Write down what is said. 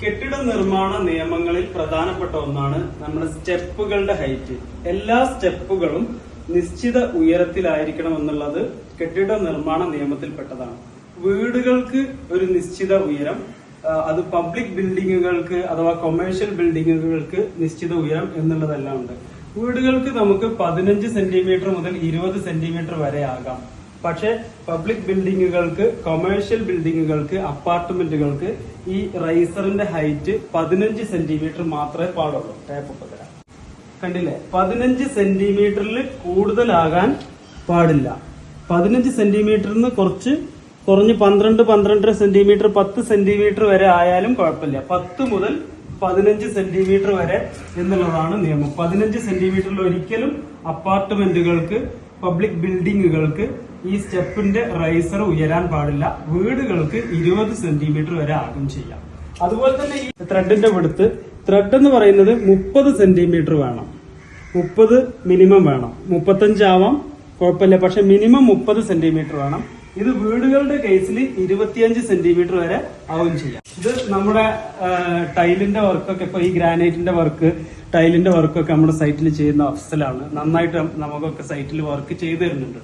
കെട്ടിട നിർമ്മാണ നിയമങ്ങളിൽ പ്രധാനപ്പെട്ട ഒന്നാണ് നമ്മുടെ സ്റ്റെപ്പുകളുടെ ഹൈറ്റ്. എല്ലാ സ്റ്റെപ്പുകളും നിശ്ചിത ഉയരത്തിലായിരിക്കണം എന്നുള്ളത് കെട്ടിട നിർമ്മാണ നിയമത്തിൽപ്പെട്ടതാണ്. വീടുകൾക്ക് ഒരു നിശ്ചിത ഉയരം അത് പബ്ലിക് ബിൽഡിങ്ങുകൾക്ക് അഥവാ കൊമേഴ്ഷ്യൽ ബിൽഡിങ്ങുകൾക്ക് നിശ്ചിത ഉയരം എന്നുള്ളതെല്ലാം ഉണ്ട്. വീടുകൾക്ക് നമുക്ക് പതിനഞ്ച് സെന്റിമീറ്റർ മുതൽ ഇരുപത് സെന്റിമീറ്റർ വരെ ആകാം. പക്ഷെ പബ്ലിക് ബിൽഡിങ്ങുകൾക്ക് കൊമേഴ്ഷ്യൽ ബിൽഡിങ്ങുകൾക്ക് അപ്പാർട്ട്മെന്റുകൾക്ക് ഈ റൈസറിന്റെ ഹൈറ്റ് പതിനഞ്ച് സെന്റിമീറ്റർ മാത്രമേ പാടുള്ളൂ. ടാപ്പ് തരാം കണ്ടില്ലേ? പതിനഞ്ച് സെന്റിമീറ്ററിൽ കൂടുതലാകാൻ പാടില്ല. പതിനഞ്ച് സെന്റിമീറ്ററിൽ നിന്ന് കുറച്ച് കുറഞ്ഞ് പന്ത്രണ്ട് പന്ത്രണ്ടര സെന്റിമീറ്റർ പത്ത് സെന്റിമീറ്റർ വരെ ആയാലും കുഴപ്പമില്ല. പത്ത് മുതൽ പതിനഞ്ച് സെന്റിമീറ്റർ വരെ എന്നുള്ളതാണ് നിയമം. പതിനഞ്ച് സെന്റിമീറ്ററിൽ ഒരിക്കലും അപ്പാർട്ട്മെന്റുകൾക്ക് പബ്ലിക് ബിൽഡിങ്ങുകൾക്ക് ഈ സ്റ്റെപ്പിന്റെ റൈസർ ഉയരാൻ പാടില്ല. വീടുകൾക്ക് ഇരുപത് സെന്റിമീറ്റർ വരെ ആകും ചെയ്യാം. അതുപോലെ തന്നെ ഈ ത്രെഡിന്റെ വെടുത്ത് ത്രെഡ് എന്ന് പറയുന്നത് മുപ്പത് സെന്റിമീറ്റർ വേണം. മുപ്പത് മിനിമം വേണം. മുപ്പത്തഞ്ചാവാം കുഴപ്പമില്ല. പക്ഷെ മിനിമം മുപ്പത് സെന്റിമീറ്റർ വേണം. ഇത് വീടുകളുടെ കേസിൽ ഇരുപത്തിയഞ്ച് സെന്റിമീറ്റർ വരെ ആവും ചെയ്യാം. ഇത് നമ്മുടെ ടൈലിന്റെ വർക്കൊക്കെ ഇപ്പൊ ഈ ഗ്രാനൈറ്റിന്റെ വർക്ക് ടൈലിന്റെ വർക്കൊക്കെ നമ്മുടെ സൈറ്റിൽ ചെയ്യുന്ന അഫ്സലാണ് നന്നായിട്ട് നമുക്കൊക്കെ സൈറ്റിൽ വർക്ക് ചെയ്തു തരുന്നുണ്ട്.